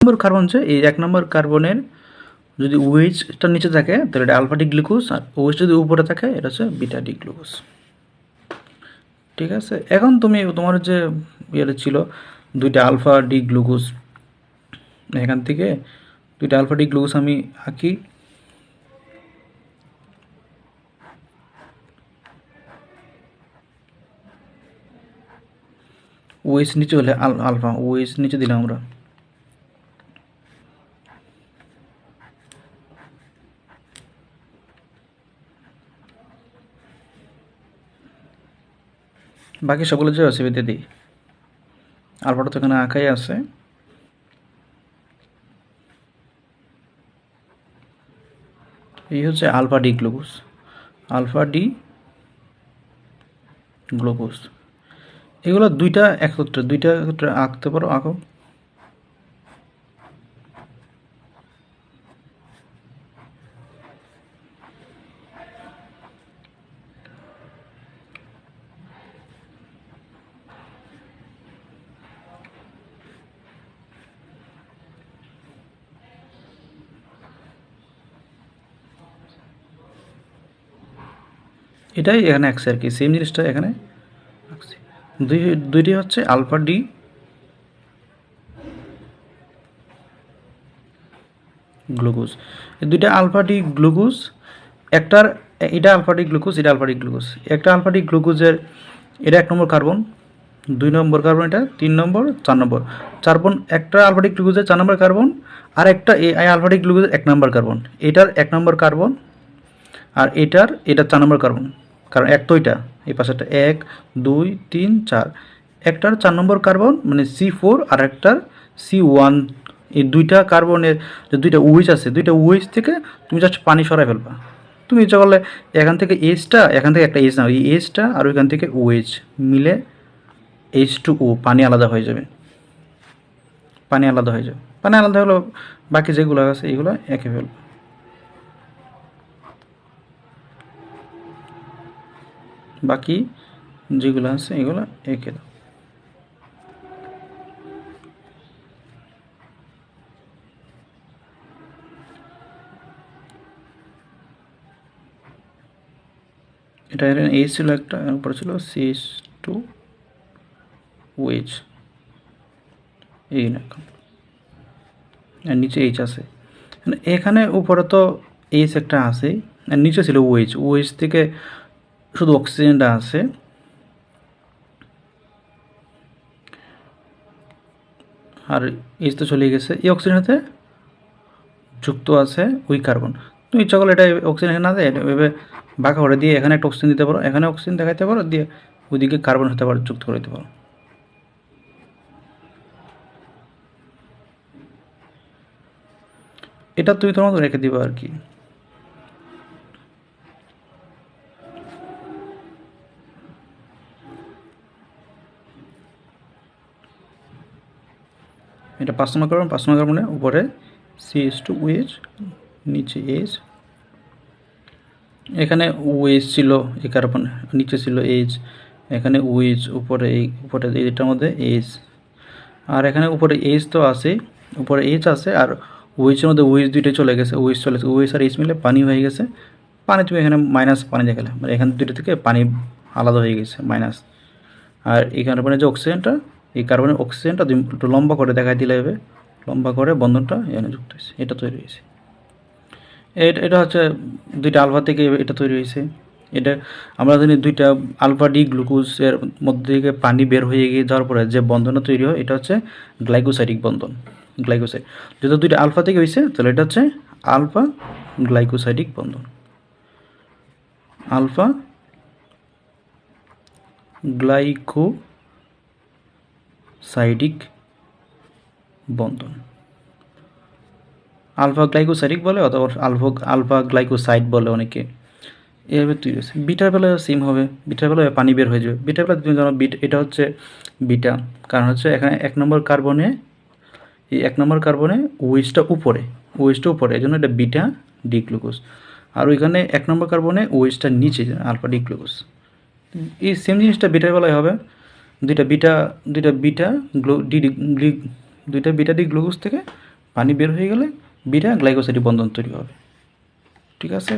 নম্বর carbon হচ্ছে এই এক নম্বর কার্বনের যদি ওয়েজটা নিচে থাকে, তাহলে এটা আলফা ডি গ্লুকোজ আর ওয়েজ যদি উপরে থাকে, এটা হচ্ছে বিটা ডি গ্লুকোজ ঠিক আছে? এখন তুমি তোমার যে ইয়েটা ছিল, দুইটা আলফা ডি গ্লুকোজ এখান থেকে দুইটা আলফা ডি গ্লুকোজ আমি আঁকি। ওয়েস নিচে হলে আল- আলফা ওয়েস নিচে দিলাম আমরা। বাকি সবগুলো যে আছে দিই। আলফাটা তো এখানে আঁকাই আছে। এই হচ্ছে alpha D glucose. Alpha D glucose. এগুলো দুইটা একত্রে দুইটা একত্রে আঁকতে পারো, আঁকো। এটাই এখানে আঁকছে আর কি সেম জিনিসটা এখানে আঁকছি দুই, দুইটি হচ্ছে আলফা ডি গ্লুকোজ। দুইটা আলফা ডি গ্লুকোজ, একটার, এটা আলফা ডি গ্লুকোজ, এটা আলফা ডি গ্লুকোজ। একটা আলফা ডি গ্লুকোজের, এটা এক নম্বর কার্বন, দুই নম্বর কার্বন এটা, তিন নম্বর, চার নম্বর। কার্বন একটা আলফা ডি গ্লুকোজের চার নম্বর কার্বন, আর একটা এই আলফা ডি গ্লুকোজের এক নম্বর কার্বন। এটার এক নম্বর কার্বন, আর এটার এটা চার নম্বর কার্বন। কারণ এক তো এটা, এই পাশেটা এক, দুই, তিন, চার। একটার চার নম্বর কার্বন মানে সি ফোর আর একটার সি ওয়ান। এই দুইটা কার্বনের যে দুইটা উইচ আছে, দুইটা উইচ থেকে তুমি জাস্ট পানি সরাই ফেলবা। তুমি ইচ্ছা করলে এখান থেকে এইচটা এখান থেকে একটা এইচ নাও, এই এইচটা আর ওইখান থেকে ওয়েচ মিলে এইচ টু ও, পানি আলাদা হয়ে যাবে। পানি আলাদা হয়ে যাবে। পানি আলাদা হলো বাকি যেগুলো আছে, এগুলো একে ফেলবে। বাকি যেগুলো আছে এগুলো এঁকে দাও। এটা এইচ ছিল একটা উপরে ছিল সিএস টু ওয়েজ এই আর নিচে এইচ আছে। এখানে উপরে তো এইচ একটা আছে, আর নিচে ছিল ওয়েজ ওয়েজ থেকে শুধু অক্সিজেনটা আছে। আর এইচ তো চলে গেছে। এই অক্সিজেন সাথে যুক্ত আছে ওই কার্বন তুমি ইচ্ছা করলে এটা অক্সিজেন এখানে না দেয় এভাবে বাঁকা করে দিয়ে এখানে একটা অক্সিজেন দিতে পারো, এখানে অক্সিজেন দেখাতে পারো, দিয়ে ওইদিকে কার্বন হতে পারো যুক্ত করে দিতে পারো। এটা তুমি মতো রেখে দিবা আর কি। এটা পাঁচ নম্বর কার্বন পাঁচ নম্বর কার্বনের উপরে সি এস টু ওয়েজ নিচে এস এখানে ওয়েজ ছিল এই কার্বন নিচে ছিল এইচ এখানে ওয়েজ উপরে এই, উপরে এইটার মধ্যে এইচ আর এখানে উপরে এইচ তো আছে, উপরে এইচ আছে, আর ওয়েজের মধ্যে ওয়েজ দুইটা চলে গেছে। ওয়েজ চলে গেছে ওয়েজ আর এইচ মিলে পানি হয়ে গেছে। পানি তুমি এখানে মাইনাস পানি দেখালে মানে এখানে দুইটা থেকে পানি আলাদা হয়ে গেছে মাইনাস আর এই কার্বনের যে অক্সিজেনটা এই কার্বনের অক্সিজেনটা একটু লম্বা করে দেখাই দিলে হবে। লম্বা করে বন্ধনটা এখানে যুক্ত হয়েছে। এটা তৈরি হয়েছে। এটা এটা হচ্ছে দুইটা আলফা থেকে এটা তৈরি হয়েছে। এটা আমরা জানি দুইটা আলফা ডি গ্লুকোজের মধ্যে থেকে পানি বের হয়ে গিয়ে যাওয়ার পরে যে বন্ধনটা তৈরি হয়, এটা হচ্ছে গ্লাইকোসাইডিক বন্ধন। গ্লাইকোসাইড যেহেতু দুইটা আলফা থেকে হয়েছে, তাহলে এটা হচ্ছে আলফা গ্লাইকোসাইডিক বন্ধন। আলফা গ্লাইকোসাইডিক বন্ধন। আলফা গ্লাইকোসাইডিক বলে অথবা আলফা আলফা গ্লাইকোসাইড বলে অনেকে। এভাবে তৈরি হয়েছে বিটার বেলায় সেম হবে। বিটার বেলায় পানি বের হয়ে যাবে। বিটার বেলা তুমি জানো, বিট, এটা হচ্ছে বিটা। কারণ হচ্ছে এখানে এক নম্বর কার্বনে, এই এক নম্বর কার্বনে ওয়েজটা উপরে। ওয়েজটা উপরে এই জন্য এটা বিটা ডি গ্লুকোজ আর ওইখানে এক নম্বর কার্বনে ওয়েজটা নিচে, আলফা ডি গ্লুকোজ এই সেম জিনিসটা বিটার বেলায় হবে। দুইটা বিটা দুইটা বিটা গ্লু, ডি দুইটা বিটা ডি গ্লুকোজ থেকে পানি বের হয়ে গেলে বিটা গ্লাইকোসাইড বন্ধন তৈরি হবে। ঠিক আছে?